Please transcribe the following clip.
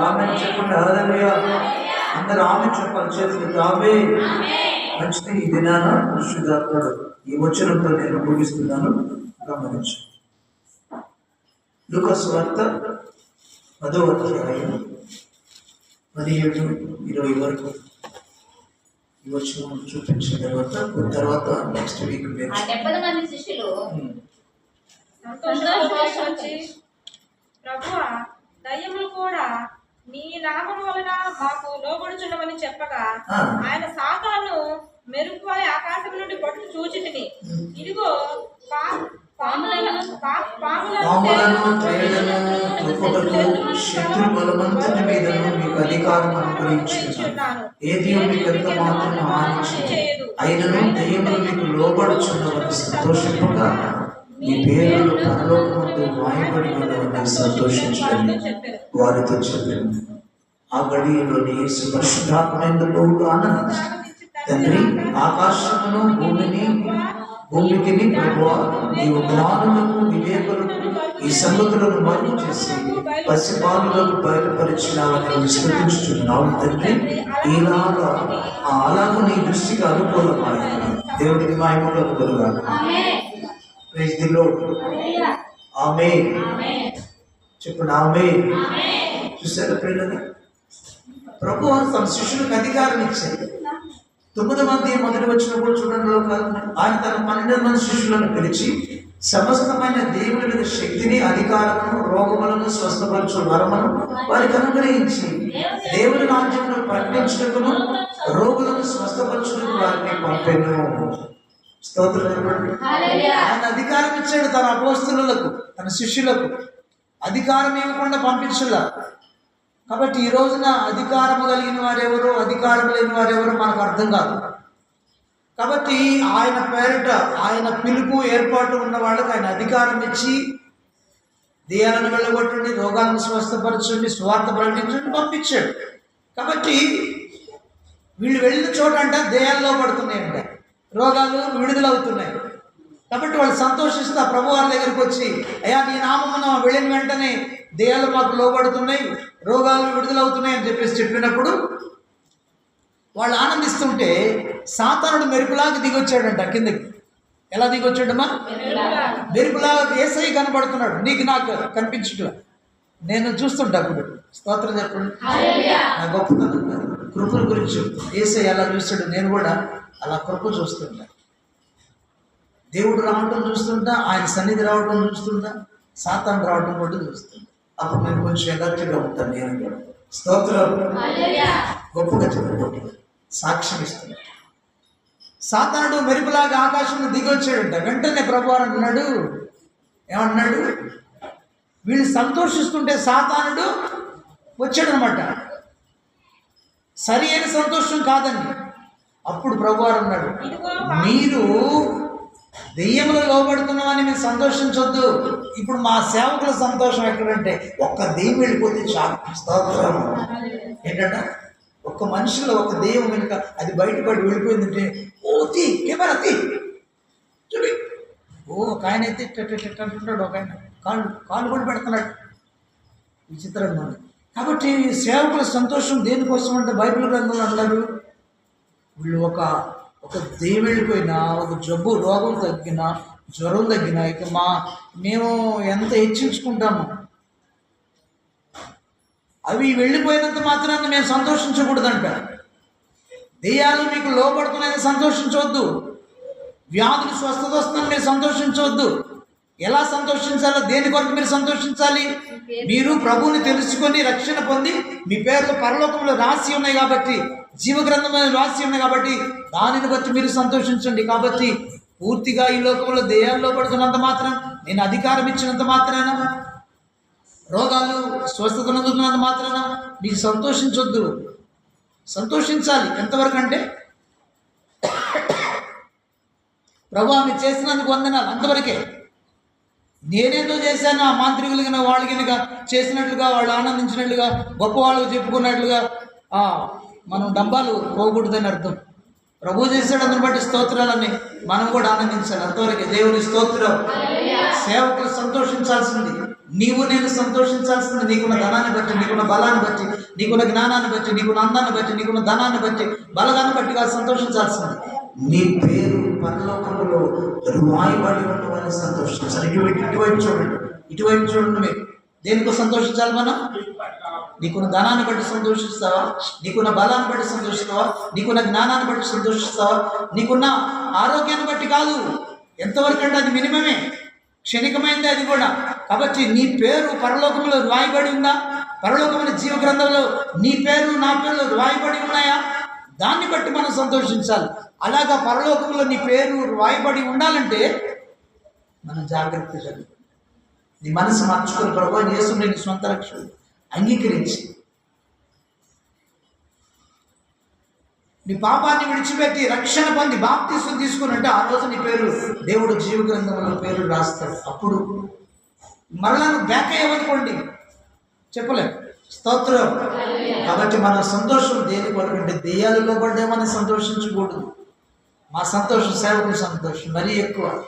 ఆమె చెప్పండి హల్లెలూయా అందరూ ఆమె చెప్పాలి చేతులు ఆమె మంచిది ఈ దినాన పరిశుద్ధాత్ముడు. ఈ వచనంతో నేను ముగిస్తున్నాను. గమనించు. లూకాసు వార్త పదో అధ్యాయం పదిహేడు ఇరవై వరకు. ఈ వచనం చూపించిన తర్వాత తర్వాత నెక్స్ట్ వీక్ ఆ డెబ్బై మంది శిష్యులు ప్రభువా దయ్యములు కూడా నీ నామం వలన మాకు లోబడుచున్నవని చెప్పగా. ఆయన సాతాను మెరుపుపై ఆకాశం నుండి పట్టు చూచితిని. ఇదిగో శత్రు బలవంతుని మీదను మీకు అధికారం అనుగ్రహించున్నాను ఏది మీకు ఎంత మాత్రం హానించదు అయినను దయ్యములు మీకు లోబడుచున్నవని సంతోషింపగా మీ పేర్లు పరలోకమందు ఉన్నవని సంతోషించండి. వారితో చెప్పాను ఆ గడియలోని ఆనందించి తండ్రి ఆకాశమును భూమిని భూమికి ప్రభువా నీవు జ్ఞానులకు వివేకులకు ఈ సంగతులను మరుగు చేసి పసిపాలులకు బయలుపరిచినావని విశ్వసించుచున్నావు తండ్రి. ఈలాగా అలాగు నీ దృష్టికి అనుకూలమైన దేవుడికి మాయములకు కలుగా ప్రైజ్ ది లోడ్ ఆమె చెప్పండి ఆమె చూసారా పిల్లలు ప్రభు తమ శిష్యులకు అధికారం ఇచ్చారు. తొమ్మిది మంది మొదటి వచ్చినప్పుడు చూడండిలో కాదు ఆయన తన పన్నెండు మంది శిష్యులను పిలిచి సమస్తమైన దేవుని మీద శక్తిని అధికారమును రోగములను స్వస్థపరచు వరమును వారికి అనుగ్రహించి దేవుని రాజ్యమును ప్రకటించుటకును రోగులను స్వస్థపరచుటకు వారిని పంపెను. స్తోత్రం ఆయన అధికారం ఇచ్చాడు తన అపోస్తులకు తన శిష్యులకు. అధికారం ఇవ్వకుండా పంపించలా. కాబట్టి ఈ రోజున అధికారం కలిగిన వారెవరు అధికారం లేని వారెవరు మనకు అర్థం కాదు. కాబట్టి ఆయన పేరిట ఆయన పిలుపు ఏర్పాటు ఉన్న వాళ్ళకి ఆయన అధికారం ఇచ్చి దేయాలను వెళ్ళగొట్టండి రోగాలను స్వస్థపరచండి స్వార్థ ప్రకటించండి పంపించాడు. కాబట్టి వీళ్ళు వెళ్ళిన చోట అంట దేయాల్లో పడుతున్నాయంట. రోగాలు విడుదలవుతున్నాయి. కాబట్టి వాళ్ళు సంతోషిస్తూ ప్రభు వారి దగ్గరికి వచ్చి అయ్యా నీ నామమున వెళ్ళిన వెంటనే దేయాలు మాకు లోబడుతున్నాయి రోగాలు విడుదలవుతున్నాయి అని చెప్పేసి చెప్పినప్పుడు వాళ్ళు ఆనందిస్తుంటే సాతానుడు మెరుపులాగా దిగొచ్చాడంట కిందకి. ఎలా దిగొచ్చాడమ్మా? మెరుపులాగా ఏసై కనబడుతున్నాడు. నీకు నాకు కనిపించట్లా. నేను చూస్తుంటా అప్పుడు. స్తోత్రం చెప్పండి. నా గొప్పతనం. కృపల గురించి ఏసై ఎలా చూస్తాడు నేను కూడా అలా కృప చూస్తుంటా. దేవుడు రావటం చూస్తుంటా ఆయన సన్నిధి రావటం చూస్తుంటా సాతాను రావటం కూడా చూస్తుంటా. అప్పుడు నేను కొంచెం ఎలర్ట్గా ఉంటాను నేను కూడా. స్తోత్రం. గొప్పగా చెప్పబట్టి సాక్ష్యం ఇస్తున్నా సాతానుడు మెరుపులాగా ఆకాశం దిగి వచ్చాడంట. వెంటనే ప్రభువారు అంటున్నాడు ఏమంటున్నాడు? వీళ్ళు సంతోషిస్తుంటే సాతానుడు వచ్చాడనమాట. సరి అయిన సంతోషం కాదండి. అప్పుడు ప్రభువారు అన్నాడు మీరు దెయ్యములు లోబడుతున్నామని మీరు సంతోషించొద్దు. ఇప్పుడు మా సేవకుల సంతోషం ఎక్కడంటే ఒక్క దెయ్యం వెళ్ళిపోతే చాలు. స్తోత్రం. ఏంటంట? ఒక్క మనిషిలో ఒక దెయ్యం కనుక అది బయటపడి వెళ్ళిపోయిందంటే ఓ తీ కెమెరా తీ. ఓ ఒక ఆయన అయితే అంటున్నాడు ఒక ఆయన. కాళ్ళు కాళ్ళు కూడా పెడుతున్నాడు. విచిత్రంగా ఉంది కాబట్టి సేవకుల సంతోషం దేనికోసం అంటే బైబిల్ గ్రంథంలో అన్నారు వీళ్ళు ఒక ఒక దెయ్యం ఒక జబ్బు రోగం తగ్గినా జ్వరం తగ్గినా ఇక మా మేము ఎంత హెచ్చించుకుంటాము. అవి వెళ్ళిపోయినంత మాత్రాన్ని మేము సంతోషించకూడదంట. దెయ్యాలు మీకు లోపడుతున్నాయని సంతోషించవద్దు. వ్యాధులు స్వస్థత వస్తుందని మేము సంతోషించవద్దు. ఎలా సంతోషించాలో దేని కొరకు మీరు సంతోషించాలి? మీరు ప్రభువుని తెలుసుకొని రక్షణ పొంది మీ పేర్లు పరలోకంలో రాసి ఉన్నాయి కాబట్టి జీవగ్రంథంలో రాసి ఉన్నాయి కాబట్టి దానిని బట్టి మీరు సంతోషించండి. కాబట్టి పూర్తిగా ఈ లోకంలో దేయాల్లో పడుతున్నంత మాత్రం నేను అధికారం ఇచ్చినంత మాత్రాన రోగాలు స్వస్థత నందుతున్నంత మాత్రాన మీకు సంతోషించొద్దు. సంతోషించాలి. ఎంతవరకు అంటే ప్రభు ఆమె చేసినందుకు వందనాలు. అంతవరకే. నేనేదో చేశాను? ఆ మాంత్రికులకి వాళ్ళకి కనుక చేసినట్లుగా వాళ్ళు ఆనందించినట్లుగా గొప్ప వాళ్ళకి చెప్పుకున్నట్లుగా ఆ, మనం డబ్బాలు పోకూడదని అర్థం. ప్రభు చేశాడు అందుని బట్టి స్తోత్రాలని మనం కూడా ఆనందించాలి. అంతవరకే దేవుని స్తోత్రం. సేవకుల సంతోషం సంతోషించాల్సింది. నీవు నేను సంతోషించాల్సింది. నీకున్న ధనాన్ని బట్టి నీకున్న బలాన్ని బట్టి నీకున్న జ్ఞానాన్ని బట్టి నీకున్న అందాన్ని బట్టి నీకున్న ధనాన్ని బట్టి బలగాన్ని బట్టి కాదు సంతోషించాల్సింది. నీ పేరు పరలోకంలో రాయబడి ఉండవని సంతోషించాలి ఇటువైపు ఇటువైపు చూడండి. ఇటువైపు చూడండి మీరు. దేనికో సంతోషించాలి మనం? నీకున్న ధనాన్ని బట్టి సంతోషిస్తావా? నీకున్న బలాన్ని బట్టి సంతోషిస్తావా? నీకున్న జ్ఞానాన్ని బట్టి సంతోషిస్తావా? నీకున్న ఆరోగ్యాన్ని బట్టి కాదు. ఎంతవరకు అంటే అది మినిమమే. క్షణికమైంది అది కూడా. కాబట్టి నీ పేరు పరలోకంలో రాయబడి ఉందా? పరలోకమైన జీవ గ్రంథంలో నీ పేరు నా పేరు రాయబడి ఉన్నాయా? దాన్ని బట్టి మనం సంతోషించాలి. అలాగా పరలోకంలో నీ పేరు రాయబడి ఉండాలంటే మనం జాగ్రత్తగా నీ మనసు మార్చుకొని ప్రభు చేస్తుండే నీ సొంత రక్షణ అంగీకరించి. నీ పాపాన్ని విడిచిపెట్టి రక్షణ పొంది బాప్తీసం తీసుకున్నట్టు ఆ రోజు నీ పేరు దేవుడు జీవ గ్రంథంలో పేరు రాస్తాడు. అప్పుడు మరలా బ్యాక్ అయ్యావనుకోండి. చెప్పలేం. స్తోత్రం. కాబట్టి మన సంతోషం దేని కొరకు అంటే దెయ్యాలలో మనం సంతోషించకూడదు. మా సంతోషం సేవకుల సంతోషం మరీ ఎక్కువ.